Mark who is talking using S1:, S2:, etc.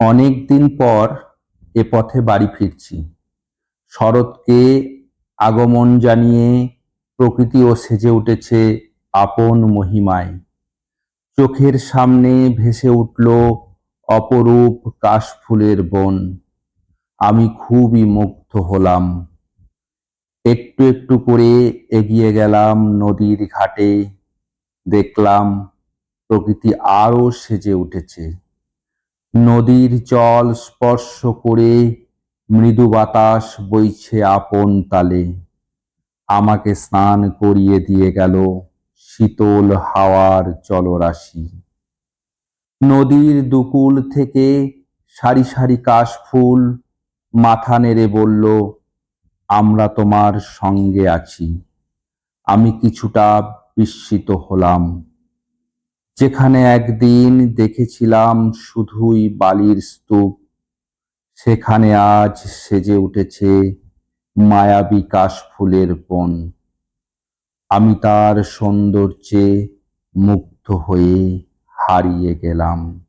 S1: অনেক দিন পর এ পথে বাড়ি ফিরছি। শরৎকে আগমন জানিয়ে প্রকৃতিও সেজে উঠেছে আপন মহিমায়। চোখের সামনে ভেসে উঠল অপরূপ কাশফুলের বন। আমি খুবই মুগ্ধ হলাম। একটু একটু করে এগিয়ে গেলাম নদীর ঘাটে। দেখলাম প্রকৃতি আরও সেজে উঠেছে। নদীর জল স্পর্শ করে মৃদু বাতাস বইছে আপন তালে। আমাকে স্নান করিয়ে দিয়ে গেল শীতল হাওয়ার জলরাশি। নদীর দুকুল থেকে সারি সারি কাশফুল মাথা নেড়ে বলল, আমরা তোমার সঙ্গে আছি। আমি কিছুটা বিস্মিত হলাম। যেখানে একদিন দেখেছিলাম শুধুই বালির স্তূপ, সেখানে আজ সেজে উঠেছে মায়াবী কাশফুলের বন। আমি তার সৌন্দর্যে মুগ্ধ হয়ে হারিয়ে গেলাম।